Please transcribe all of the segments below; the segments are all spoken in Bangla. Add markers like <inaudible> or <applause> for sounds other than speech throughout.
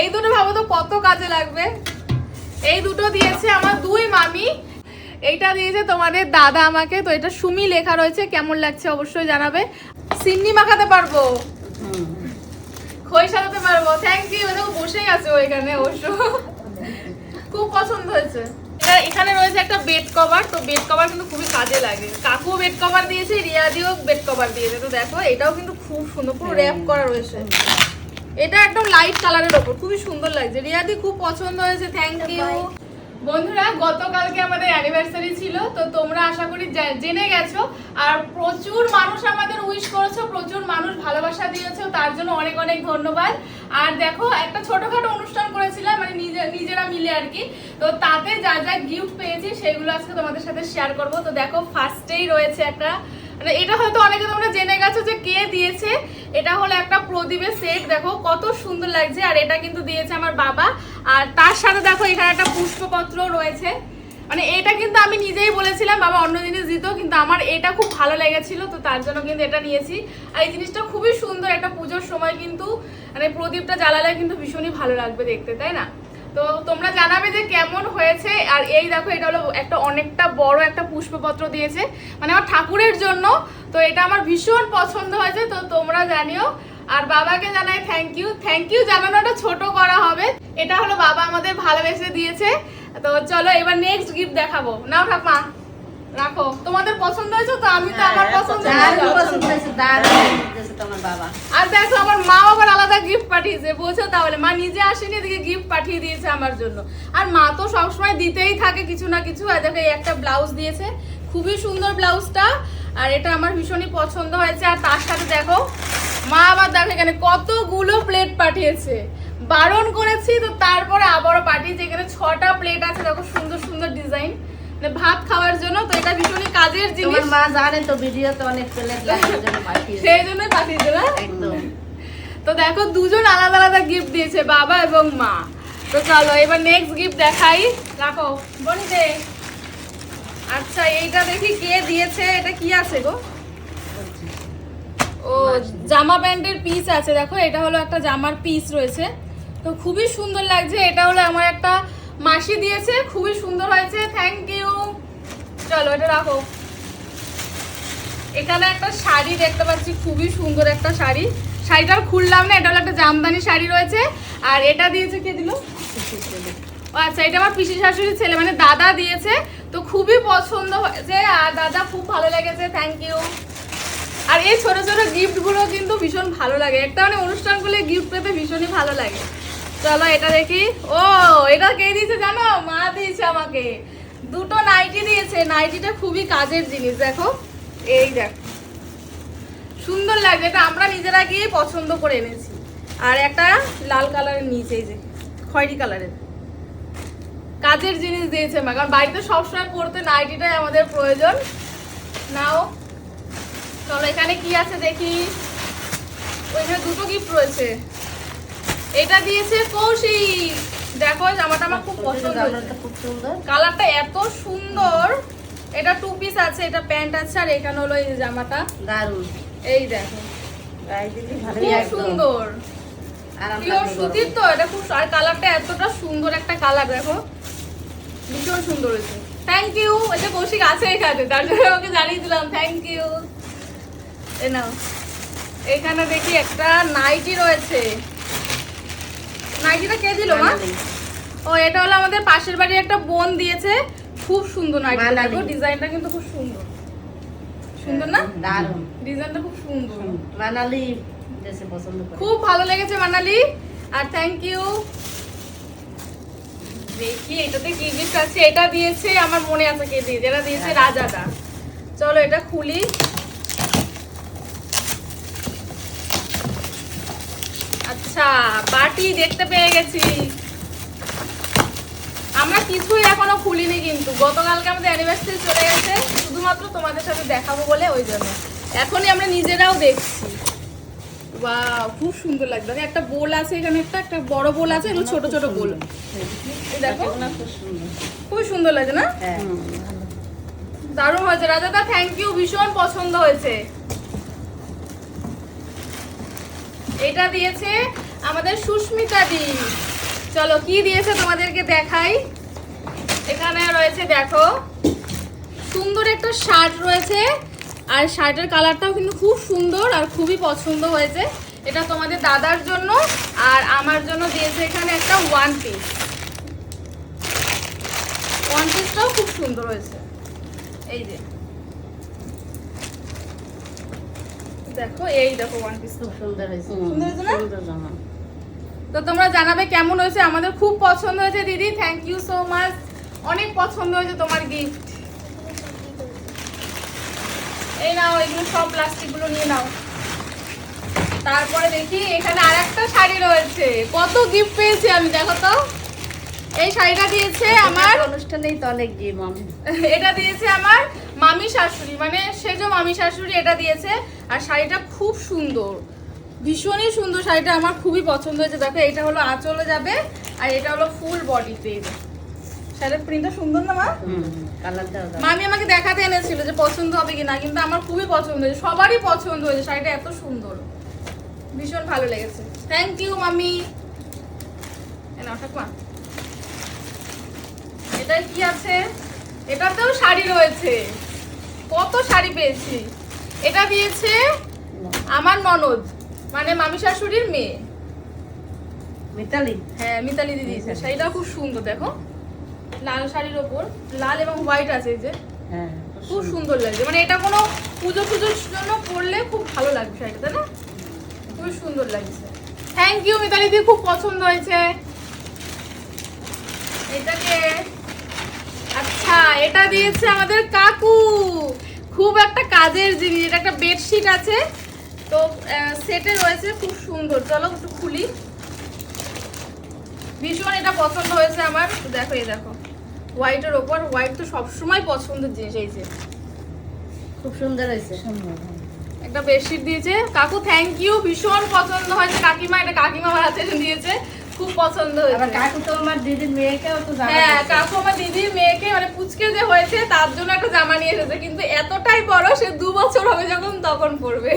এই দুটো ভাবো তো কত কাজে লাগবে। এই দুটো দিয়েছে আমার দুই মামি। এইটা দিয়েছে তোমাদের দাদা আমাকে। তো এটা সুমি লেখা রয়েছে, কেমন লাগছে অবশ্যই জানাবে। সিন্নি মাখাতে পারব। খই সাজাতে পারব। থ্যাংক ইউ দেখো বসে গেছে ওইখানে অবশ্য। খুব পছন্দ হয়েছে। এখানে রয়েছে একটা বেড কভার তো বেড কভার কিন্তু খুবই কাজে লাগে। কাকু বেড কভার দিয়েছে, রিয়াদিও বেড কভার দিয়েছে। তো দেখো, এটাও কিন্তু খুব সুন্দর, পুরো র্যাপ করা রয়েছে। এটা একদম লাইট কালারের ওপর। খুবই সুন্দর লাগছে। রিয়াদি খুব পছন্দ হয়েছে থ্যাংক ইউ বন্ধুরা, গতকালকে আমাদের অ্যানিভার্সারি ছিল, তো তোমরা আশা করি জেনে গেছো। আর প্রচুর মানুষ আমাদের উইশ করেছ, প্রচুর মানুষ ভালোবাসা দিয়েছ, তার জন্য অনেক অনেক ধন্যবাদ। আর দেখো, একটা ছোটখাটো অনুষ্ঠান করেছিলাম মানে নিজে নিজেরা মিলে আর কি। তো তাতে যা যা গিফট পেয়েছি, সেগুলো আজকে তোমাদের সাথে শেয়ার করব। তো দেখো ফার্স্টেই রয়েছে একটা মানে এটা হয়তো অনেকে তোমরা জেনে গেছো যে কে দিয়েছে। এটা হলো একটা প্রদীপের সেট দেখো কত সুন্দর লাগছে, আর এটা কিন্তু দিয়েছে আমার বাবা। আর তার সাথে দেখো এখানে একটা পুষ্পপত্র রয়েছে। মানে এটা কিন্তু আমি নিজেই বলেছিলাম, বাবা অন্য জিনিস দিত, কিন্তু আমার এটা খুব ভালো লেগেছিল, তো তার জন্য কিন্তু এটা নিয়েছি। আর এই জিনিসটা খুবই সুন্দর, একটা পুজোর সময় কিন্তু মানে প্রদীপটা জ্বালালে কিন্তু ভীষণই ভালো লাগবে দেখতে, তাই না? তো তোমরা জানাবে যে কেমন হয়েছে, আর এই দেখো, এটা হলো একটা অনেকটা বড় একটা পুষ্পপত্র দিয়েছে মানে আমার ঠাকুরের জন্য, তো এটা আমার ভীষণ পছন্দ হয়েছে, তো তোমরা জানিও। আর বাবাকে জানাই থ্যাংক ইউ থ্যাংক ইউ জানানোটা ছোট করা হবে। এটা হলো বাবা আমাদের ভালোবেসে দিয়েছে। তো চলো এবার নেক্সট গিফট দেখাবো। নাও ঠাকমা। রাখো। তোমাদের পছন্দ হয়েছে তো আমি তো আমার পছন্দ পছন্দ হয়েছে, তোমার বাবা। আর দেখো আমার মা আবার আলাদা গিফট পাঠিয়েছে বোঝো তাহলে মা নিজে আসেনি এদিকে গিফট পাঠিয়ে দিয়েছে আমার জন্য। আর মা তো সবসময় দিতেই থাকে কিছু না কিছু। আর দেখো এই একটা ব্লাউজ দিয়েছে খুবই সুন্দর ব্লাউজটা আর এটা আমার ভীষণই পছন্দ হয়েছে। আর তার সাথে দেখো মা আবার দেখো এখানে কতগুলো প্লেট পাঠিয়েছে। বারণ করেছি তো তারপরে আবারও পাঠিয়েছে। এখানে ছটা প্লেট আছে দেখো সুন্দর সুন্দর ডিজাইন ভাত খাওয়ার জন্য তো এটা ভীষণই কাজের তোমার জিনিস। মা জানে তো ভিডিওতে অনেক প্লেট ওই জন্য পাঠিয়েছে। সেই না? একদম। তো দেখো দুজন আলাদা আলাদা গিফট দিয়েছে বাবা এবং মা। তো চলো এবার নেক্সট গিফট দেখাই। রাখো বনি দে আচ্ছা এইটা দেখি কে দিয়েছে এটা কি আছে গো? ও জামা প্যান্টের পিস আছে দেখো এটা হলো একটা জামার পিস রয়েছে। তো খুবই সুন্দর লাগছে এটা হলো আমার একটা মাসি দিয়েছে, খুবই সুন্দর হয়েছে থ্যাংক ইউ চলো, এটা রাখো। এখানে একটা শাড়ি দেখতে পাচ্ছি, খুবই সুন্দর একটা শাড়ি। শাড়িটা খুললাম না, এটা হলো একটা জামদানি শাড়ি রয়েছে। আর এটা দিয়েছে কে দিল? আচ্ছা এটা আমার পিসি শাশুড়ির ছেলে মানে দাদা দিয়েছে। তো খুবই পছন্দ হয়েছে, আর দাদা খুব ভালো লেগেছে থ্যাংক ইউ আর এই ছোট ছোট গিফটগুলো কিন্তু ভীষণ ভালো লাগে। একটা মানে অনুষ্ঠানগুলো গিফট পেতে ভীষণই ভালো লাগে। চলো এটা দেখি। ও, এটা কে দিয়েছে জানো? মা দিয়েছে আমাকে। দুটো নাইটি দিয়েছে। নাইটিটা খুবই কাজের জিনিস, দেখো। এই দেখো। সুন্দর লাগছে। এটা আমরা নিজেরা গিয়ে পছন্দ করে এনেছি। আর একটা লাল কালারের নিচে এই যে, খয়েরি কালারের। কাজের জিনিস দিয়েছে মা। কারণ বাড়িতে সবসময় পড়তে নাইটিটাই আমাদের প্রয়োজন। নাও। চলো, এখানে কি আছে দেখি। ওইখানে দুটো গিফট রয়েছে। এটা দিয়েছে কৌশিক দেখো জামাটা আমার খুব পছন্দ খুব সুন্দর। কালারটা এত সুন্দর। এটা টু পিস আছে এটা প্যান্ট আছে আর এখানে হলো এই জামাটা। দারুণ। এই দেখো। খুব সুন্দর। পিওর সুতির তো এটা খুব আর কালারটা এতটা সুন্দর একটা কালার দেখো। ভীষণ সুন্দর হয়েছে। থ্যাংক ইউ এটা কৌশিক আছে এখানে তার জন্য দিলাম। থ্যাংক ইউ এ নাও। এখানে দেখি একটা নাইটি রয়েছে। নাইটিটা কে দিল মা? ও এটা হলো আমাদের পাশের বাড়ির একটা বোন দিয়েছে। খুব সুন্দর নাইটি। ডিজাইনটা কিন্তু খুব সুন্দর। সুন্দর না? দারুণ। ডিজাইনটা খুব সুন্দর। মানালি দেশে পছন্দ করে। খুব ভালো লেগেছে মানালি আর থ্যাংক ইউ দেখি এটাতে কি গিফট আছে? এটা দিয়েছে আমার মনে আছে কে দিয়েছে এটা দিয়েছে রাজাদা চলো এটা খুলি। আচ্ছা বাটি দেখতে পেয়ে গেছি। আমরা কিছুই এখনও খুলিনি কিন্তু। গতকালকে আমাদের অ্যানিভার্সারি চলে গেছে শুধুমাত্র তোমাদের সাথে দেখাবো বলে ওই জন্য। এখনই আমরা নিজেরাও দেখছি। বাহ খুব সুন্দর লাগবে দেখো, একটা বোল আছে এখানে একটা একটা বড় বোল আছে এগুলো ছোট ছোট বোল। দেখো। খুব সুন্দর। খুব সুন্দর লাগে না। দারুণ হয়েছে। রাজাদা থ্যাংক ইউ ভীষণ পছন্দ হয়েছে। এটা দিয়েছে আমাদের সুস্মিতা দি। চলো কি দিয়েছে তোমাদেরকে দেখাই? এখানে রয়েছে দেখো সুন্দর একটা শার্ট রয়েছে আর শার্টের কালারটাও কিন্তু খুব সুন্দর আর খুবই পছন্দ হয়েছে। এটা তোমাদের দাদার জন্য আর আমার জন্য দিয়েছে এখানে একটা ওয়ান পিস ওয়ান পিসটাও খুব সুন্দর হয়েছে। এই যে। দেখো এই দেখো ওয়ান পিস খুব সুন্দর হয়েছে। সুন্দর হয়েছে না? তো তোমরা জানাবে কেমন হয়েছে? আমাদের খুব পছন্দ হয়েছে দিদি। থ্যাংক ইউ সো মাচ অনেক পছন্দ হয়েছে তোমার গিফট এই নাও এগুলো সব প্লাস্টিকগুলো নিয়ে নাও। তারপরে দেখি এখানে আরেকটা শাড়ি রয়েছে। কত গিফট পেয়েছি আমি দেখো তো। এই শাড়িটা দিয়েছে আমার অনুষ্ঠানেই তো অনেক মামি। <laughs> এটা দিয়েছে আমার মামি শাশুড়ি। মানে সেজো মামি শাশুড়ি এটা দিয়েছে। আর শাড়িটা খুব সুন্দর। ভীষণই সুন্দর শাড়িটা আমার খুবই পছন্দ হয়েছে। দেখো এটা হলো আঁচলে যাবে আর এটা হলো ফুল বডিতে শাড়ির প্রিন্টটা সুন্দর না মা? মামি আমাকে দেখাতে এনেছিল যে পছন্দ হবে কিনা কিন্তু আমার খুবই পছন্দ হয়েছে। সবারই পছন্দ হয়েছে শাড়িটা এত সুন্দর। ভীষণ ভালো লেগেছে। থ্যাংক ইউ মামি। এ নাও ঠাকুমা। এটা কি আছে? এটাতেও শাড়ি রয়েছে। কত শাড়ি পেয়েছি। এটা দিয়েছে আমার ননদ। মানে মামি শাশুড়ির মেয়ে। মিতালি? হ্যাঁ মিতালি দিদি। শাড়িটা খুব সুন্দর দেখো। লাল শাড়ির ওপর। লাল এবং হোয়াইট আছে এই যে। হ্যাঁ খুব সুন্দর। লাগছে। মানে এটা কোনো পুজো পুজোর জন্য পরলে খুব ভালো লাগবে শাড়িটা তাই না? খুবই সুন্দর লাগছে। থ্যাংক ইউ মিতালি দি খুব পছন্দ হয়েছে। এটাকে আচ্ছা এটা দিয়েছে আমাদের কাকু। খুব একটা কাজের জিনিস এটা একটা বেডশিট আছে। তো সেটে রয়েছে খুব সুন্দর। চলো একটু খুলি। ভীষণ এটা পছন্দ হয়েছে আমার। দেখো এই দেখো। হোয়াইটের ওপর। হোয়াইট তো সবসময় পছন্দের জিনিস এই যে। খুব সুন্দর হয়েছে। একটা বেডশিট দিয়েছে। কাকু থ্যাংক ইউ ভীষণ পছন্দ হয়েছে। কাকিমা এটা কাকিমা আমার হাতে দিয়েছে। খুব পছন্দ হয়েছে। কাকু তো আমার দিদির মেয়েকেও তো হ্যাঁ কাকু আমার দিদির মেয়েকে মানে পুচকে যে হয়েছে তার জন্য একটা জামা নিয়ে এসেছে। কিন্তু এতটাই বড় সে দু বছর হবে যখন তখন পরবে।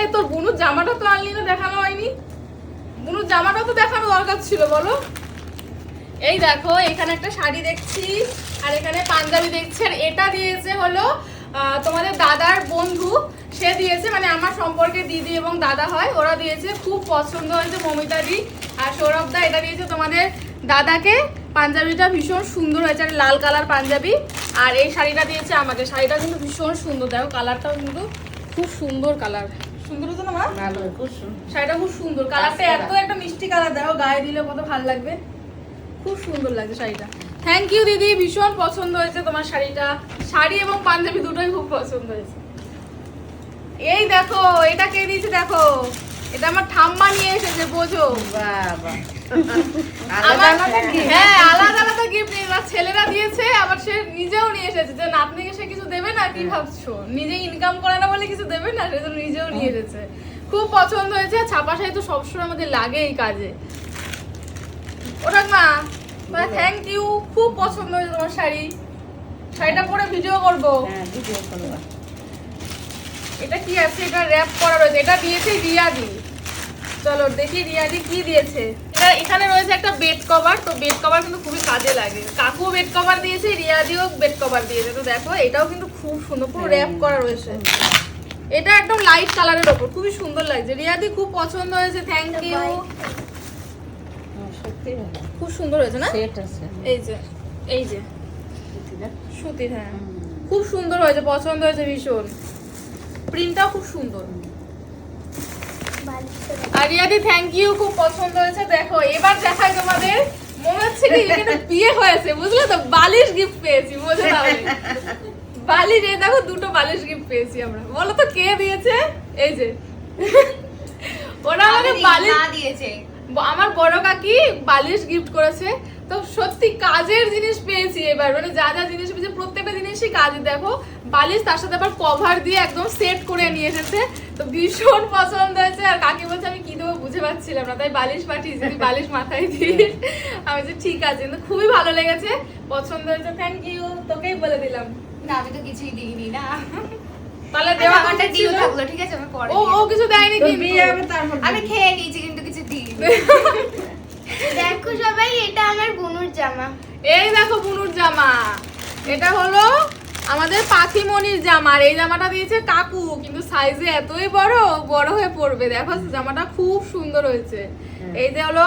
এই তোর বুনুর জামাটা তো আনলি না, দেখানো হয়নি। বুনুর জামাটা তো দেখানো দরকার ছিল, বলো। এই দেখো, এখানে একটা শাড়ি দেখছি, আর এখানে পাঞ্জাবি দেখছি, আর এটা দিয়েছে হলো তোমাদের দাদার বন্ধু। সে দিয়েছে মানে আমার সম্পর্কে দিদি এবং দাদা হয়, ওরা দিয়েছে, খুব পছন্দ হয়েছে মমিতা দি। আর সৌরভ দা, এটা দিয়েছে তোমাদের দাদাকে। পাঞ্জাবিটা ভীষণ সুন্দর হয়েছে, আর লাল কালার পাঞ্জাবি। আর এই শাড়িটা দিয়েছে আমাকে, শাড়িটা কিন্তু ভীষণ সুন্দর, দেখো, কালারটাও কিন্তু খুব সুন্দর কালার। সুন্দর হতো না মা? ভালো খুব সুন্দর শাড়িটা খুব সুন্দর। কালারটা এত একটা মিষ্টি কালার দেখো গায়ে দিলে কত ভালো লাগবে। খুব সুন্দর লাগছে শাড়িটা। থ্যাংক ইউ দিদি ভীষণ পছন্দ হয়েছে তোমার শাড়িটা। শাড়ি এবং পাঞ্জাবি দুটোই খুব পছন্দ হয়েছে। এই দেখো এটা কে দিয়েছে দেখো? এটা আমার ঠাম্মা নিয়ে এসেছে বোঝো। বাবা। হ্যাঁ ছেলেরা দিয়েছে আবার সে নিজেও নিয়ে এসেছে। যে নাতনিকে সে কিছু দেবে না কি ভাবছ? নিজে ইনকাম করে না বলে কিছু দেবে না সেজন্য নিজেও নিয়ে এসেছে। খুব পছন্দ হয়েছে ছাপা শাড়ি তো সবসময় আমাদের লাগে এই কাজে। ওটা মা থ্যাংক ইউ খুব পছন্দ হয়েছে তোমার শাড়ি। শাড়িটা পরে ভিডিও করব। হ্যাঁ ভিডিও করবা। এটা কি আছে? এটা র‍্যাপ করা রয়েছে। এটা দিয়েছে রিয়াদি। চলো দেখি রিয়াদি কি দিয়েছে। এটা এখানে রয়েছে একটা বেড কভার তো বেড কভার কিন্তু খুবই কাজে লাগে। কাকু বেড কভার দিয়েছে রিয়াদিও বেড কভার দিয়েছে। তো দেখো এটাও কিন্তু খুব সুন্দর পুরো র‍্যাপ করা রয়েছে। এটা একদম লাইট কালারের ওপর খুবই সুন্দর লাগছে। রিয়াদি খুব পছন্দ হয়েছে থ্যাংক ইউ হ্যাঁ, খুব সুন্দর হয়েছে না? সেট আছে। এই যে এই যে। সুতিটা। সুতির হ্যাঁ। খুব সুন্দর হয়েছে পছন্দ হয়েছে ভীষণ। প্রিন্টটাও খুব সুন্দর। আর রিয়াদি থ্যাংক ইউ খুব পছন্দ হয়েছে। দেখো এবার তোমাদের। মনে হচ্ছে কি এখানে বিয়ে হয়েছে বুঝলে তো? বালিশ গিফট পেয়েছি বোঝো তাহলে বালিশ এই দেখো দুটো বালিশ গিফট পেয়েছি আমরা। বলো তো কে দিয়েছে? এই যে। ওরা আমাকে বালিশ দিয়েছে। আমার বড় কাকি বালিশ গিফট করেছে। তো সত্যি কাজের জিনিস পেয়েছি এবার। মানে যা যা জিনিস পেয়েছি প্রত্যেকটা জিনিসই কাজে দেখো বালিশ তার সাথে আবার কভার দিয়ে একদম সেট করে নিয়ে এসেছে। তো ভীষণ পছন্দ হয়েছে। আর কাকি বলছে আমি কি দেবো বুঝে পাচ্ছিলাম না। তাই বালিশ পাঠিয়েছি তুই বালিশ মাথায় দিস। আমি যে ঠিক আছে। কিন্তু খুবই ভালো লেগেছে। পছন্দ হয়েছে থ্যাংক ইউ তোকেই বলে দিলাম। না আমি তো কিছুই দিইনি না। তাহলে দেওয়া আমারটা উচিত থাকল ঠিক আছে? আমি পরে ও ও কিছু দেয়নি কিন্তু। বিয়ে হবে তারপর আমি খেয়ে নিয়েছি কিন্তু কিছু দিই <laughs> দেখো সবাই এটা আমার বুনুর জামা। এই দেখো বুনুর জামা। এটা হলো আমাদের পাখিমণির জামা আর এই জামাটা দিয়েছে কাকু কিন্তু সাইজে এতই বড় বড় হয়ে পড়বে। দেখো জামাটা খুব সুন্দর হয়েছে। এই যে হলো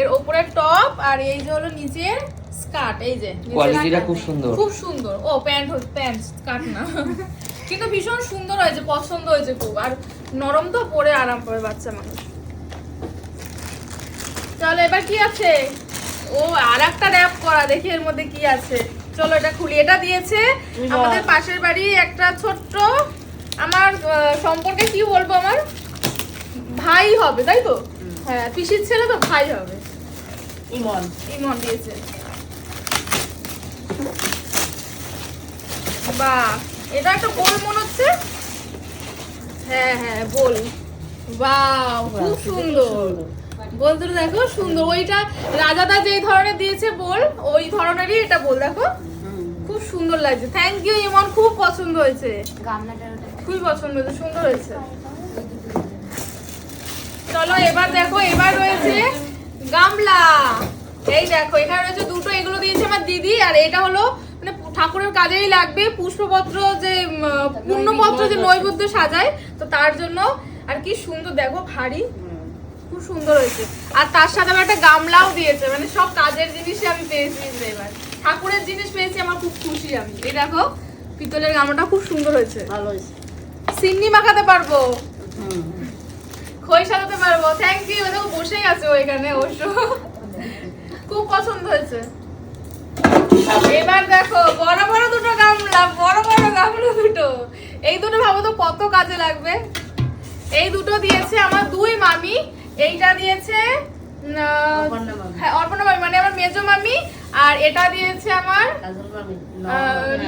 এর ওপরের টপ আর এই যে হলো নিচের স্কার্ট এই যে কোয়ালিটিটা খুব সুন্দর। খুব সুন্দর। ও প্যান্ট প্যান্ট স্কার্ট না। <laughs> কিন্তু ভীষণ সুন্দর হয়েছে পছন্দ হয়েছে খুব। আর নরম তো পরে আরাম পাবে বাচ্চা মানুষ। চলো এবার কি আছে? ও আর একটা র্যাপ করা দেখি এর মধ্যে কি আছে। চলো এটা খুলি। এটা দিয়েছে আমাদের পাশের বাড়ি একটা ছোট্ট আমার সম্পর্কে কি বলব আমার? ভাই হবে তাই তো? হ্যাঁ পিসির ছেলে তো ভাই হবে। ইমন। ইমন দিয়েছে। বাহ এটা একটা গোল মনে হচ্ছে? হ্যাঁ হ্যাঁ গোল। বাহ খুব সুন্দর। বলতে দেখো সুন্দর। ওইটা রাজাদা যেই ধরনের দিয়েছে বল ওই ধরনেরই এটা বল দেখো। খুব সুন্দর লাগছে। Thank you Emon. খুব পছন্দ হয়েছে। খুবই পছন্দ হয়েছে সুন্দর হয়েছে। চলো এবার দেখো এবার রয়েছে গামলা। এই দেখো এখানে রয়েছে দুটো এগুলো দিয়েছে আমার দিদি আর এটা হলো মানে ঠাকুরের কাজেই লাগবে পুষ্পপত্র যে উম, পূর্ণপত্র যে নৈবেদ্য সাজায় তো তার জন্য আর কি সুন্দর দেখো ভারী। খুব সুন্দর হয়েছে। আর তার সাথে আমার একটা গামলাও দিয়েছে মানে সব কাজের জিনিসই আমি পেয়েছি এবার। ঠাকুরের জিনিস পেয়েছি আমার খুব খুশি আমি। এই দেখো পিতলের গামলাটা খুব সুন্দর হয়েছে। ভালো হয়েছে। সিন্নি মাখাতে পারব। খই সাজাতে পারব? থ্যাংক ইউ দেখো বসে গেছে ও এখানে অবশ্য। খুব পছন্দ হয়েছে। এবার দেখো বড় বড় দুটো গামলা বড় বড় গামলা দুটো। এই দুটো ভাবো তো কত কাজে লাগবে? এই দুটো দিয়েছে আমার দুই মামি। এইটা দিয়েছে। হ্যাঁ অর্পণা মামি মানে আমার মেজো মামি আর এটা দিয়েছে আমার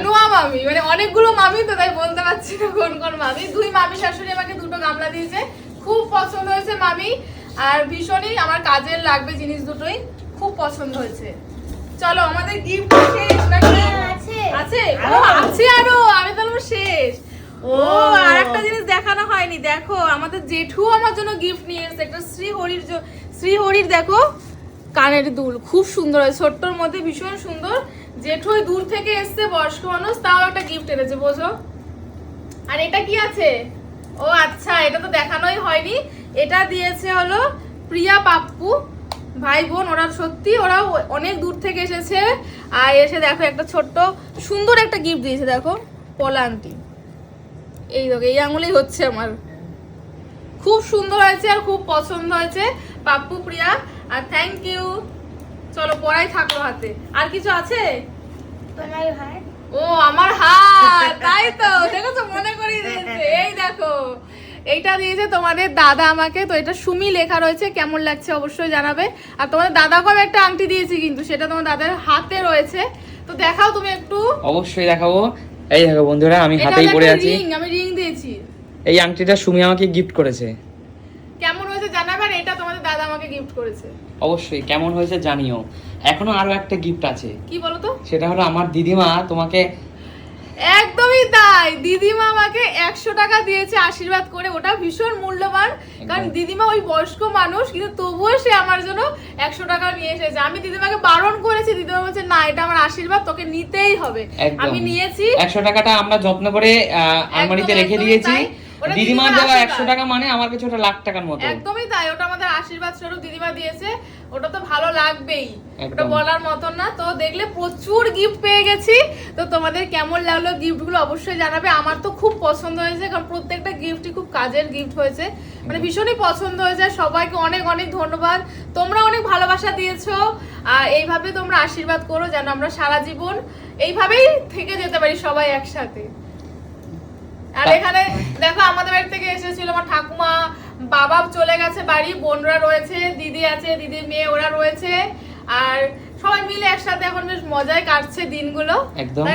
নোয়া মামি মানে অনেকগুলো মামি তো তাই বলতে পারছি না কোন কোন মামি। দুই মামি শাশুড়ি আমাকে দুটো গামলা দিয়েছে খুব পছন্দ হয়েছে মামি আর ভীষণই আমার কাজের লাগবে জিনিস দুটোই খুব পছন্দ হয়েছে। চলো আমাদের গিফট শেষ নাকি? আছে। আছে? ও আছে আরও আমি তো শেষ। ও আর একটা জিনিস দেখানো হয়নি দেখো আমাদের জেঠু আমার জন্য গিফট নিয়ে এসেছে একটা শ্রীহরির শ্রীহরির দেখো কানের দুল খুব সুন্দর হয় ছোট্টর মধ্যে ভীষণ সুন্দর জেঠু ওই দূর থেকে এসছে বয়স্ক মানুষ তাও একটা গিফট এনেছে বোঝো। আর এটা কি আছে? ও আচ্ছা এটা তো দেখানোই হয়নি এটা দিয়েছে হলো প্রিয়া পাপ্পু ভাই বোন ওরা সত্যি ওরা অনেক দূর থেকে এসেছে আর এসে দেখো একটা ছোট্ট সুন্দর একটা গিফট দিয়েছে দেখো পলা আন্টি এই দেখো এই আঙুলেই হচ্ছে আমার। খুব সুন্দর হয়েছে আর খুব পছন্দ হয়েছে। পাপ্পু প্রিয়া আর থ্যাংক ইউ চলো পড়াই থাকল হাতে। আর কিছু আছে? তোমার ভাই ও আমার হাত। তাই তো দেখেছ মনে করিয়ে দিয়েছে। এই দেখো এইটা দিয়েছে তোমাদের দাদা আমাকে। তো এটা সুমি লেখা রয়েছে কেমন লাগছে অবশ্যই জানাবে। আর তোমাদের দাদাকে আমি একটা আংটি দিয়েছি কিন্তু সেটা তোমার দাদার হাতে রয়েছে। তো দেখাও তুমি একটু। অবশ্যই দেখাবো। এই দেখো বন্ধুরা আমি হাতেই পড়ে পরে আছি। আমি রিং দিয়েছি। এই আংটিটা সুমি আমাকে গিফট করেছে। কেমন হয়েছে জানাবেন এটা তোমাদের দাদা আমাকে গিফট করেছে। অবশ্যই কেমন হয়েছে জানিও। এখনও আরও একটা গিফট আছে। কি বলো তো? সেটা হলো আমার দিদিমা তোমাকে একদমই তাই। দিদিমা আমাকে একশো টাকা দিয়েছে আশীর্বাদ করে। ওটা ভীষণ মূল্যবান। কারণ দিদিমা ওই বয়স্ক মানুষ কিন্তু তবুও সে আমার জন্য একশো টাকা নিয়ে এসেছে। আমি দিদিমাকে বারণ করেছি। দিদিমা বলছে না এটা আমার আশীর্বাদ তোকে নিতেই হবে। আমি নিয়েছি। একশো টাকাটা আমরা যত্ন করে আহ, আলমারিতে রেখে দিয়েছি। দিদিমার দেওয়া। একশো টাকা মানে আমার কাছে ওটা লাখ টাকার মতো। একদমই তাই ওটা আমাদের আশীর্বাদ স্বরূপ দিদিমা দিয়েছে। ওটা তো ভালো লাগবেই। ওটা বলার মতন না। তো দেখলে প্রচুর গিফট পেয়ে গেছি। তো তোমাদের কেমন লাগল গিফটগুলো অবশ্যই জানাবে। আমার তো খুব পছন্দ হয়েছে কারণ প্রত্যেকটা গিফটই খুব কাজের গিফট হয়েছে। মানে ভীষণই পছন্দ হয়েছে সবাইকে অনেক অনেক ধন্যবাদ। তোমরা অনেক ভালোবাসা দিয়েছ। আর এইভাবে তোমরা আশীর্বাদ করো যেন আমরা সারা জীবন এইভাবেই থেকে যেতে পারি সবাই একসাথে। আর এখানে দেখো আমাদের বাড়ি থেকে এসেছিল আমার ঠাকুমা। বাবা চলে গেছে বাড়ি বোনরা রয়েছে দিদি আছে দিদির মেয়ে ওরা রয়েছে। আর সবাই মিলে একসাথে এখন বেশ মজায় কাটছে দিনগুলো একদম।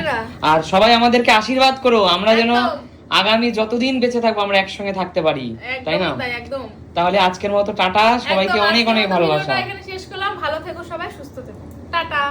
আর সবাই আমাদেরকে আশীর্বাদ করো আমরা যেন আগামী যতদিন বেঁচে থাকব আমরা একসঙ্গে থাকতে পারি তাই না? একদম তাই একদম। তাহলে আজকের মতো টাটা সবাইকে অনেক অনেক ভালোবাসা। এখানে শেষ করলাম। ভালো থেকো সবাই সুস্থ থেকো। টাটা।